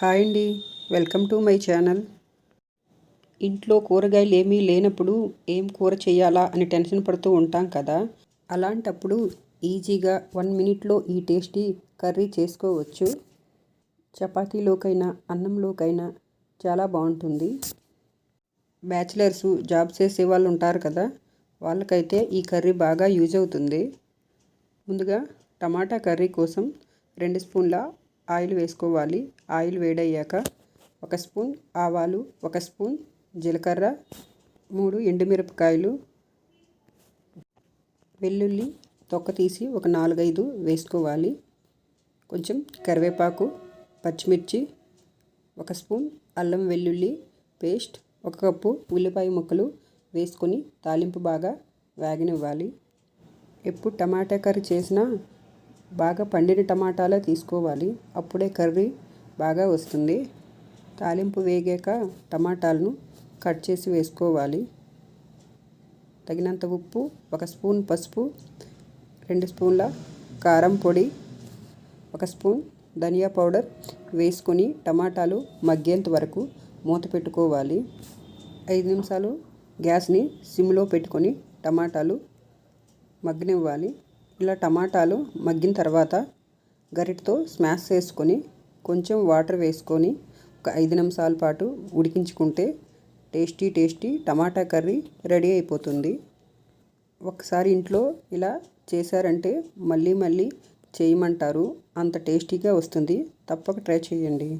Hi అండి. Welcome to my channel. ఇంట్లో కూరగాయలు ఏమీ లేనప్పుడు ఏం కూర చేయాలా అని టెన్షన్ పడుతూ ఉంటాం కదా. అలాంటప్పుడు ఈజీగా వన్ మినిట్లో ఈ టేస్టీ కర్రీ చేసుకోవచ్చు. చపాతీలోకైనా అన్నంలోకైనా చాలా బాగుంటుంది. బ్యాచిలర్స్ జాబ్ చేసే వాళ్ళు ఉంటారు కదా. వాళ్ళకైతే ఈ కర్రీ బాగా యూజ్ అవుతుంది. ముందుగా టమాటా కర్రీ కోసం రెండు స్పూన్ల ఆయిల్ వేసుకోవాలి. ఆయిల్ వేడయ్యాక ఒక స్పూన్ ఆవాలు ఒక స్పూన్ జీలకర్ర మూడు ఎండుమిరపకాయలు వెల్లుల్లి తొక్క తీసి ఒక నాలుగైదు వేసుకోవాలి. కొంచెం కరివేపాకు పచ్చిమిర్చి ఒక స్పూన్ అల్లం వెల్లుల్లి పేస్ట్ ఒక కప్పు ఉల్లిపాయ ముక్కలు వేసుకొని తాలింపు బాగా వేగనివ్వాలి. ఎప్పుడు టమాటా కర్రీ చేసినా బాగా పండిన టమాటాలే తీసుకోవాలి. అప్పుడే కర్రీ బాగా వస్తుంది. తాలింపు వేగాక టమాటాలను కట్ చేసి వేసుకోవాలి. తగినంత ఉప్పు ఒక స్పూన్ పసుపు రెండు స్పూన్ల కారం పొడి ఒక స్పూన్ ధనియా పౌడర్ వేసుకొని టమాటాలు మగ్గేంత వరకు మూత పెట్టుకోవాలి. ఐదు నిమిషాలు గ్యాస్ని సిమ్లో పెట్టుకొని టమాటాలు మగ్గనివ్వాలి. ఇలా టమాటాలు మగ్గిన తర్వాత గరిటతో స్మాష్ చేసుకొని కొంచెం వాటర్ వేసుకొని ఒక ఐదు నిమిషాల పాటు ఉడికించుకుంటే tasty tasty tomato curry ready అయిపోతుంది. ఒకసారి ఇంట్లో ఇలా చేశారంటే మళ్ళీ మళ్ళీ చేయమంటారు. అంత టేస్టీగా వస్తుంది. తప్పక ట్రై చేయండి.